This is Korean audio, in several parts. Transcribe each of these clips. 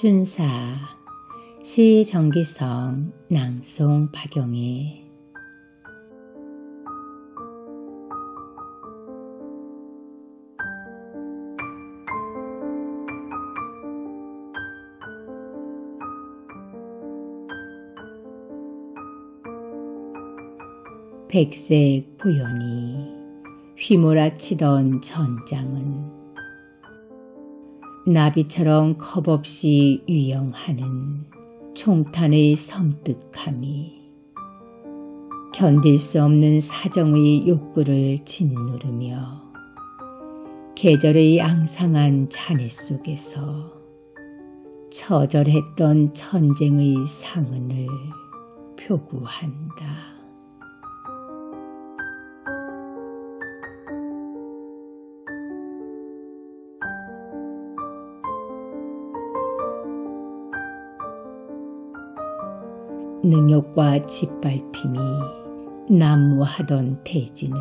준사 시 정기성 낭송 박용희 백색 보연이 휘몰아치던 전장은 나비처럼 컵없이 유영하는 총탄의 섬뜩함이 견딜 수 없는 사정의 욕구를 짓누르며 계절의 앙상한 잔해 속에서 처절했던 전쟁의 상흔을 표구한다. 능욕과 짓밟힘이 난무하던 대지는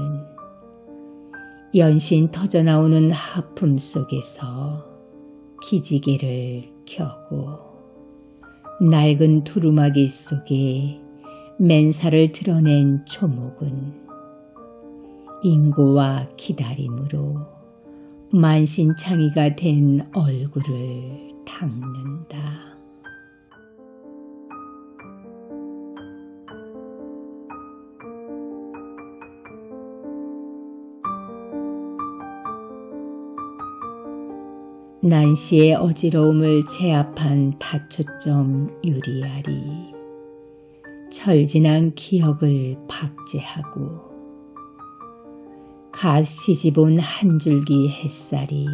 연신 터져나오는 하품 속에서 기지개를 켜고 낡은 두루마기 속에 맨살을 드러낸 초목은 인고와 기다림으로 만신창이가 된 얼굴을 닦는다. 난시의 어지러움을 제압한 다초점 유리알이 철진한 기억을 박제하고 갓 시집온 한 줄기 햇살이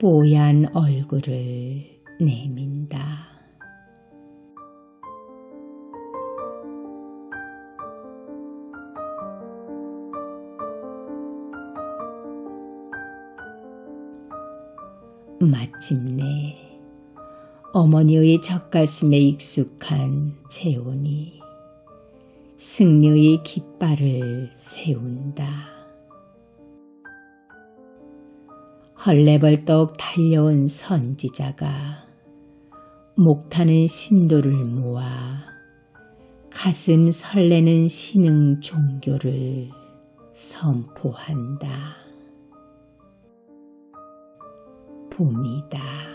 뽀얀 얼굴을 내민다. 마침내 어머니의 젖가슴에 익숙한 재혼이 승려의 깃발을 세운다. 헐레벌떡 달려온 선지자가 목타는 신도를 모아 가슴 설레는 신흥 종교를 선포한다. 봄이다.